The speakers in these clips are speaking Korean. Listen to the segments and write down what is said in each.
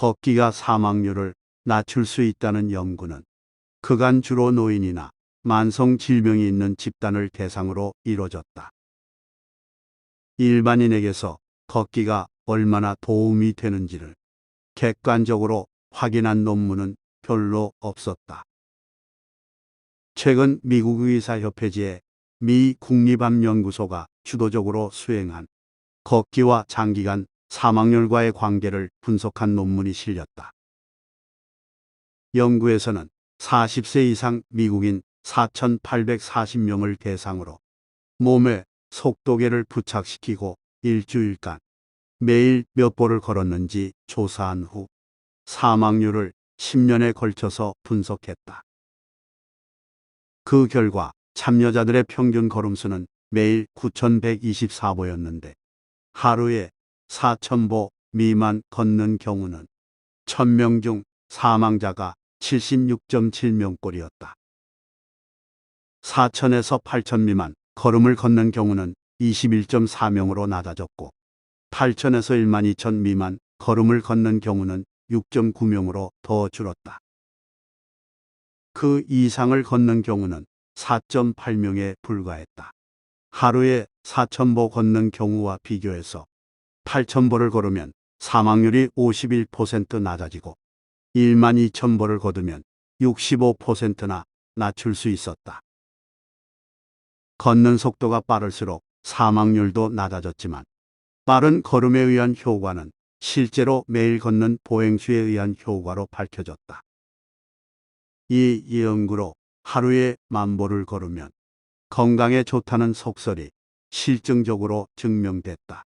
걷기가 사망률을 낮출 수 있다는 연구는 그간 주로 노인이나 만성 질병이 있는 집단을 대상으로 이뤄졌다. 일반인에게서 걷기가 얼마나 도움이 되는지를 객관적으로 확인한 논문은 별로 없었다. 최근 미국 의사협회지의 미 국립암연구소가 주도적으로 수행한 걷기와 장기간 사망률과의 관계를 분석한 논문이 실렸다. 연구에서는 40세 이상 미국인 4,840명을 대상으로 몸에 속도계를 부착시키고 일주일간 매일 몇 보를 걸었는지 조사한 후 사망률을 10년에 걸쳐서 분석했다. 그 결과 참여자들의 평균 걸음수는 매일 9,124보였는데 하루에 4,000보 미만 걷는 경우는 1,000명 중 사망자가 76.7명꼴이었다. 4,000에서 8,000 미만 걸음을 걷는 경우는 21.4명으로 낮아졌고 8,000에서 1만 2천 미만 걸음을 걷는 경우는 6.9명으로 더 줄었다. 그 이상을 걷는 경우는 4.8명에 불과했다. 하루에 4,000보 걷는 경우와 비교해서 8,000보를 걸으면 사망률이 51% 낮아지고 1만 2,000보를 거두면 65%나 낮출 수 있었다. 걷는 속도가 빠를수록 사망률도 낮아졌지만 빠른 걸음에 의한 효과는 실제로 매일 걷는 보행수에 의한 효과로 밝혀졌다. 이 연구로 하루에 만보를 걸으면 건강에 좋다는 속설이 실증적으로 증명됐다.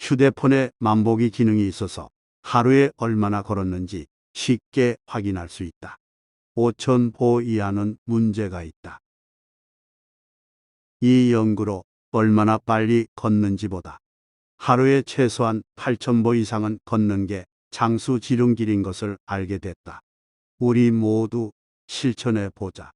휴대폰에 만보기 기능이 있어서 하루에 얼마나 걸었는지 쉽게 확인할 수 있다. 5,000보 이하는 문제가 있다. 이 연구로 얼마나 빨리 걷는지보다 하루에 최소한 8,000보 이상은 걷는 게 장수 지름길인 것을 알게 됐다. 우리 모두 실천해 보자.